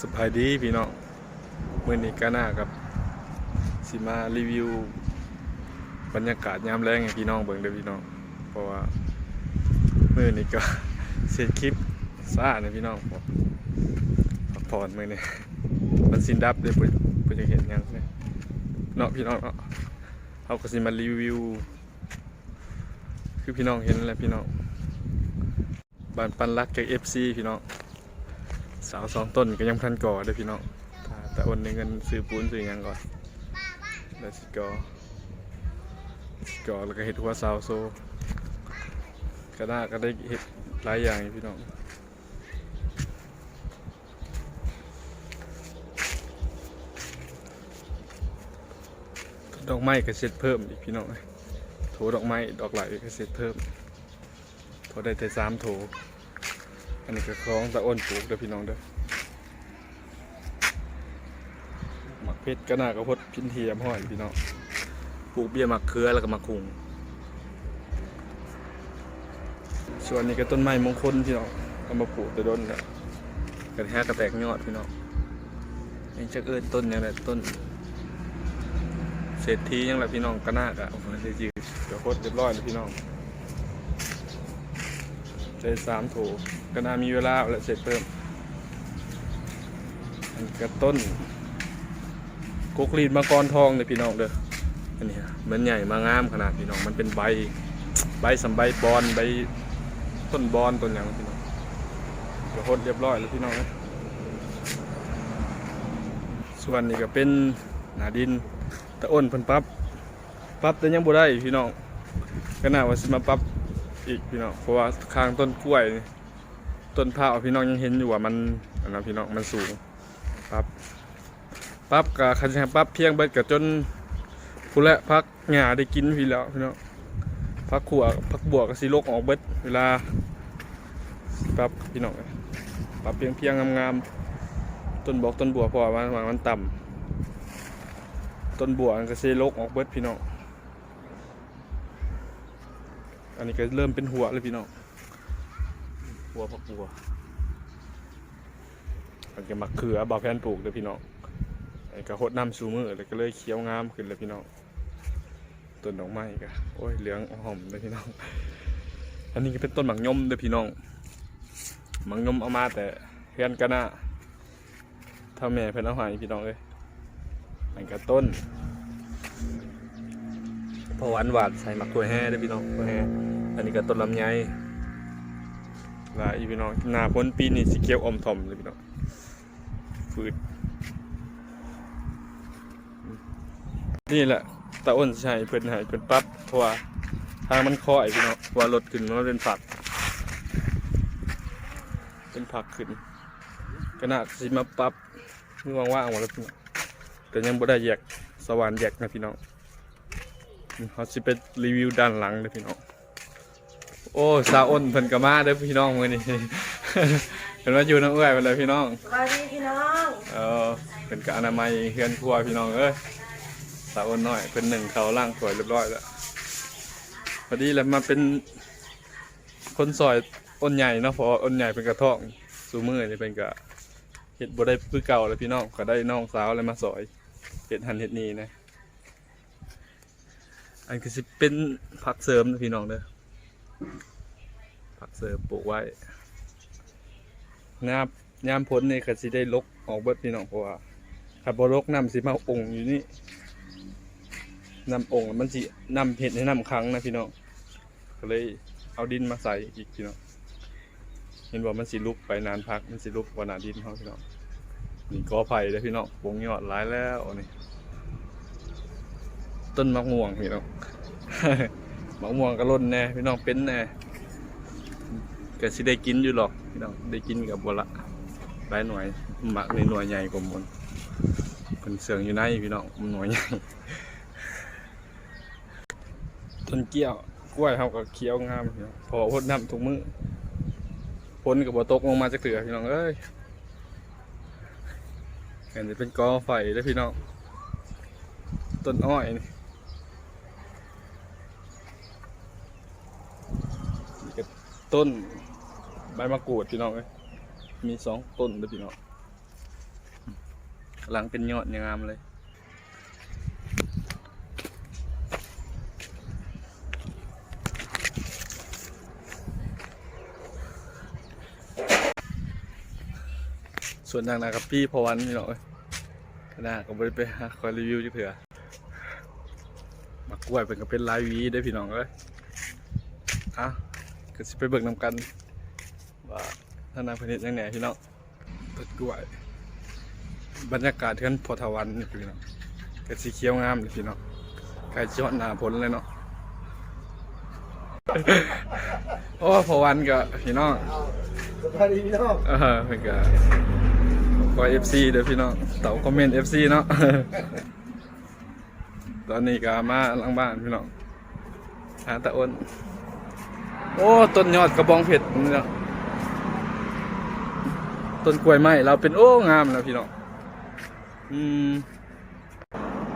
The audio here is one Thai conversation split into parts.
สบายดีพี่น้องเมื่อนี้ก็น่ากับสิมารีวิว บรรยากาศยามแรงให้พี่น้องเบิ่งเด้อพี่น้อง เพราะว่าเมื่อนี้ก็เสร็จคลิปซ่าเนี่ยพี่น้องผมพักผ่อนมื่อนี้มันสินดับเลยเพื่อจะเห็นยังเนี่ยเนาะพี่น้องเนาะเขาก็สิมารีวิว คือพี่น้องเห็นแล้วพี่น้องบานปันรักจาก FC พี่น้อง สาวสองต้นก็ยังพันก่อเด้พี่น้องแต่โอนในเงินซื้อปูนซื้อยังก่อนแล้วสิก่อสิก่อแล้วก็เห็ดหัวสาวโซก็น่าก็ได้เห็ดหลายอย่างพี่น้องดอกไม้ก็เสร็จเพิ่มอีกพี่น้องโถดอกไม้ดอกหลายก็เสร็จเพิ่มพอได้แต่สามโถ อันนี้ก็คล้องตะอ้นปลูกเด้อพี่น้องเด้อหมักเพชรก็น่ากระพดพินเทียมห้อยพี่น้องปลูกเบี้ยหมักเครือแล้วก็หมักคุงส่วนนี้ก็ต้นไม้มงคลพี่น้องเอามาปลูกต่ต้นแล้วกันแฮกระแตกยอดพี่น้องนี่จะเอิ้นต้นยังไงต้น เศรษฐียังไงพี่น้องก็น่ากะโอ้โหเศรษฐีเดี๋ยวโคตรเรียบร้อยเลยพี่น้อง ใช้สามโถก็น่ามีเวลาแล้วเสร็จเพิ่มอันกระต้นกุกรีดมากรทองเลยพี่น้องเด้ออันนี้มันใหญ่มางามขนาดพี่น้องมันเป็นใบใบสำใบบอนใบต้นบอนต้นอย่างพี่น้องเดี๋ยวโคตรเรียบร้อยแล้วพี่น้องนะส่วนนี้ก็เป็นหนาดินตะอ้นพิ่นปรั๊บปั๊บแต่ยังบ่ได้พี่น้องก็น่าว่าสิมาปั๊บ อีกพี่น้องเพราะว่าข้างต้นกล้วย ต้นพร้าพี่น้องยังเห็นอยู่ว่ามันอันนั้นพี่น้องมันสูงปั๊บปั๊บกับคันแชปั๊บเพียงเบิดกับจนผู้และพักหญ้าได้กินพี่แล้วพี่น้องพักขัวพักบัวกับสีโลกออกเบิดเวลาปั๊บพี่น้องปั๊บเพียงเพียงงามๆต้นบอกต้นบัวพราะว่ามันมันต่ำต้นบัวมันก็สีโลกออกเบิดพี่น้อง อันนี้ก็เริ่มเป็นหัวเลยพี่น้องหัวผักบัวมันก็มักเขือบาวแพนปลูกเลยพี่น้องไอ้ก็หดน้ำซูมือเลยก็เลยเขียวงามขึ้นเลยพี่น้องต้นดอกไม้ก็โอ้ยเหลืองหอมเลยพี่น้อง อันนี้ก็เป็นต้นหมักยมเลยพี่น้องหมักยมเอามาแต่เฮือนกันนะเท่าแม่เพิ่นเอาให้พี่น้องเลยอันก็ต้น พอหวานหวานใส่หมักถั่วแห่ได้พี่น้องถั่วแห่อันนี้ก็ต้นลำไยลายพี่น้องหน้าพ้นปีนี่สีเขียวอมทอมเลยพี่น้องฟืดนี่แหละตาอ้นใช่เพิ่นหายเพิ่นปั๊บเพราะว่าทางมันคอยพี่น้องว่ารถขึ้นมันเป็นผัก เป็นผักขึ้นก็น่าสิมาปั๊บมือว่างๆหมดแล้วพี่น้องแต่ยังบ่ได้แยกสว่านแยกนะพี่น้อง เขาสิไปรีวิวด้านหลังเลยพี่น้อง โอ้ซาอ้นเพิ่นก็มาเด้อพี่น้องมื้อนี้เพิ่นว่าอยู่น้ำเอื้อยไปเลยพี่น้องสวัสดีพี่น้องเออเพิ่นก็อนามัยเฮือนครัวพี่น้องเอ้ยสาอ้นน้อยเพิ่นหนึ่งเขาวล่างสวยเรียบร้อยแล้วพอดีแล้วมาเป็นคนซอยอ้นใหญ่เนาะเพออ้นใหญ่เป็นกระท่องสูมือนี่เป็นก็เฮ็ดบ่ได้คือเก่าแล้วพี่น้องก็ได้น้องสาวอะไรมาซอยเฮ็ดหันเฮ็ดนี่นะ อันก็สิเป็นผักเสริมนะพี่น้องเด้อผักเสริมปลูกไว้งามยามพ้นนี่ก็สิได้ลกออกเบิดพี่น้องเพราะว่าถ้าบ่ลกน้ำสิมาองค์อยู่นี่น้ำองค์มันสิน้ำเห็ดให้น้ำค้างนะพี่น้องก็เลยเอาดินมาใส่อีกพี่น้องเห็นว่ามันสิลุกไปนานพักมันสิลุกกว่านาดินเขาพี่น้องนี่กอไผ่เด้อพี่น้องปงยอดหลายแล้วนี่ ต้นมะม่วงพี่น้องมะม่วงก็ล้นแน่พี่น้องเป็นแน่ก็สิได้กินอยู่หรอกพี่น้องได้กินกับบัวละหลายหน่วยหมักในหน่วยใหญ่กว่าหมดเป็นเสืองอยู่ในพี่น้องมันหน่วยใหญ่ต้นเกี้ยวกล้วยเขาก็เคี้ยวงามพ่อพอพดน้ำทุกมือพ้นกับบ่ตกลงมาจากเถื่อพี่น้องเอ้ยเห็นจะเป็นกอไฟแล้วพี่น้องต้นอ้อยนี่ก็ ต้น ใบมะกรูดพี่น้องเอ้ยมีสองต้นเลยพี่น้องกำลังเป็นยอดงามเลยส่วนทางนากับพี่พอวันพี่น้องเอ้ยคณะก็บริไปหาคอยรีวิวจักเถื่อมากล้วยเป็นก็เป็นลายวีได้พี่น้องเอ้ยอะ ก็สิไปเบิกนำกัน ว่าท่านนายพนิษยังไงพี่น้องเปิดกล้วยบรรยากาศเทือนพอทวันนี่พี่น้องก็สีเขียวงามเลยพี่น้องใกล้จะฮอดหน้าผลเลยเนาะโอ้พอวันก็พี่น้องสวัสดีพี่น้องเออเป็นก็ขอเอฟซีเด้อพี่น้องเต่าคอมเมนต์เอฟซีเนาะตอนนี้ก็มาหลังบ้านพี่น้องหาตะอ้น โอ้ต้นยอดกระบองเพชรนี่เนาะต้นกล้วยไม้เราเป็นโอ้งามแล้วพี่น้องอืม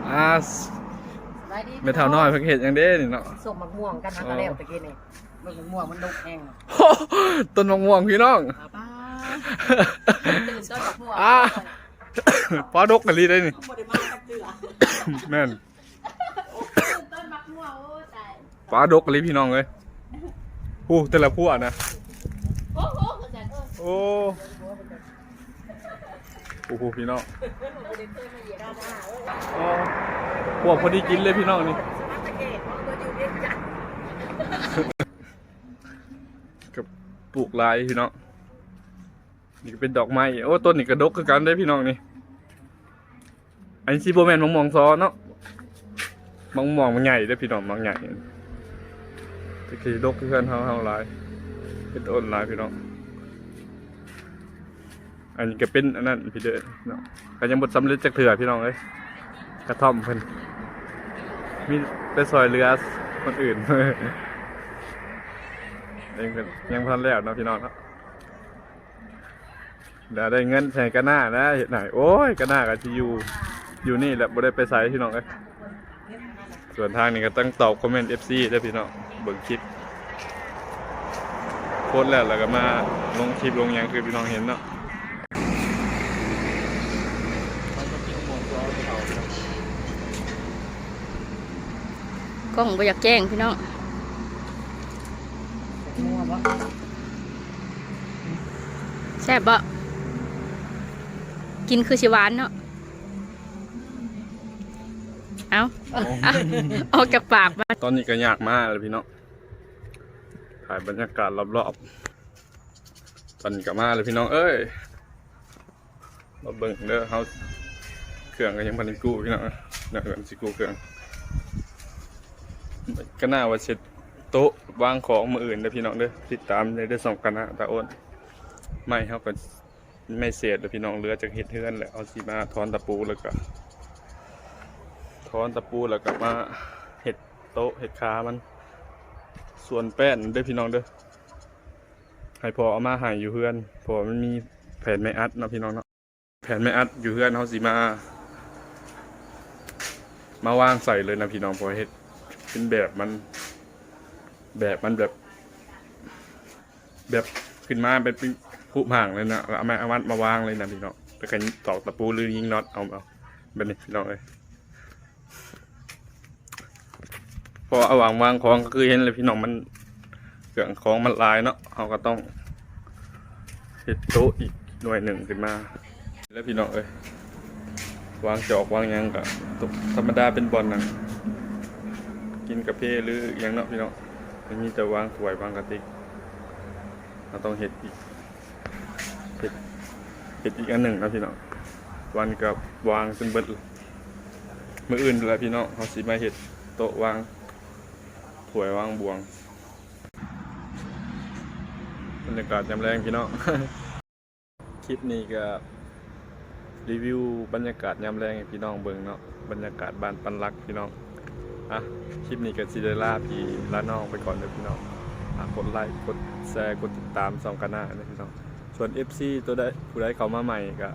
อ่าไว้ดิเมทัลน้อยเพิ่งเห็นอย่างเด้นี่เนาะส่งมะม่วงกันนะตะเล้วตะกี้นี่มะม่วงมันดุกแห้งต้นมะม่วงพี่น้องป้าป้าตื่นต้นมะม่วงอ่าปลาดกกันลีได้นี่บ่ได้มากับเจือแม่นต้นมะม่วงโอ้ตายปลาดกกันลีพี่น้องเลย ผู้แต่ละพวกนะโอ้โหเข้าใจเออโอ้โอ้โหพี่น้องบ่ได้เคยมาเหยียบด้านหน้าเอ้ยอ๋อพวกพอดีกินเลยพี่น้องนี่มาร์ทเกตมันก็อยู่เรียนจัดกับปลูกลายพี่น้องนี่ก็เป็นดอกไม้โอ้ต้นนี่กระดกคือกันได้พี่น้องนี่อันนี้ซีโบแมนมะม่วงซอเนาะมะม่วงมันใหญ่ได้อพี่น้องมันใหญ่ ตะกี้ดกคือนเฮาเฮาหลายเป็นต้นหลายพี่น้องอันนี้ก็เป็นอันนั้นพี่เด้อเนาะก็ยังบ่สำเร็จจักเถื่อพี่น้องเอ้ยกระท่อมเพิ่นมีไปซอยเรือคนอื่นยังเป็นยังพันแล้วเนาะพี่น้องเนาะเดี๋ยวได้เงินใส่กันหน้านะเห็นไหนโอ้ยกันหน้ากับที่อยู่อยู่นี่แหละบ่ได้ไปใส่พี่น้องเอ้ยส่วนทางนี้ก็ต้องตอบคอมเมนต์ FC ได้พี่น้อง บิ่งคลิปโพสต์แล้วแล้วก็มาลงคลิปลงหยังคือพี่น้องเห็นเนาะกล้องบ่อยากแจ้งพี่น้องม่วงบ่แซ่บบ่กินคือชิหวานเนาะเอาเอาออกจากปากมาตอนนี้ก็ยากมากเลยพี่น้อง ถ่ายบรรยากาศรอบๆตอนนี้ก็มาเลยพี่น้องเอ้ยมาเบิ่งเด้อเฮาเครื่องก็ยังพันกู้พี่น้องเดี๋ยวกันสิกู้เครื่องก็น่าว่าเช็ดโต๊ะวางของมืออื่นเด้อพี่น้องเด้อติดตามในเด้อสองกันนะตาอ้นไม่เฮาก็ไม่เสียดเด้อพี่น้องเหลือจากเฮ็ดเฮือนแหละเอาสิมาถอนตะปูแล้วก็ถอนตะปูแล้วก็มาเฮ็ดโต๊ะเฮ็ดขามัน ส่วนแป้นเด้อพี่น้องเด้อให้พอเอามาให้อยู่เฮือนพอมันมีแผ่นไม้อัดนะพี่น้องเนาะแผ่นไม้อัดอยู่เฮือนเฮาสิมา มาวางใส่เลยนะพี่น้องพอเฮ็ดเป็นแบบมัน แบบมันแบบ แบบขึ้นมาเป็นผู้ห่างเลยนะเอามาเอามัดมาวางเลยนะพี่น้องแล้วก็ตอกตะปูหรือยิงน็อตเอาเอาแบบนี้พี่น้องเลย พอเอาวางวางของก็คือเห็นเลยพี่น้องมันเครื่องของมันลายเนาะเขาก็ต้องเห็ดโต๊ะอีกหน่วยหนึ่งขึ้นมา แล้วพี่น้องเอ้ยวางจอกวางยังก็ธรรมดาเป็นบอลนะกินกาแฟหรืออยังเนาะพี่น้องมันมีแต่วางถ้วยวางกระติกเราต้องเห็ดอีกเห็ดเห็ดอีกอันหนึ่งนะพี่น้องวันกับวางจนเบิดมืออื่นและพี่น้องเขาสิมาเห็ดโต๊ะวาง ถวยว่างบวงบรรยากาศยามแรงพี่น้องคลิปนี้ก็รีวิวบรรยากาศยามแรงให้พี่น้องเบิ่งเนาะบรรยากาศบ้านปันรักพี่น้องอะคลิปนี้ก็ซิเดล่าพี่ลาน้องไปก่อนเลยพี่น้องอะกดไลค์กดแชร์กดติดตามสองกันหน้านะพี่น้องส่วน FC ตัวใดผู้ใดเข้ามาใหม่ก็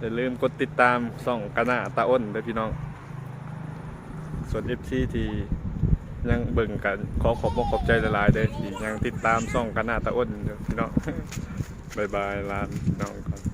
อย่าลืมกดติดตามส่องกันหน้าตาอ้นด้วยพี่น้อง ส่วน FC ที่ ยังเบิ่งกันขอขอบขอบใจหลายๆเด้อที่ยังติดตามซ่องกันหน้าตาอ้นเด้อพี่น้องบายบายลานน้องก่อน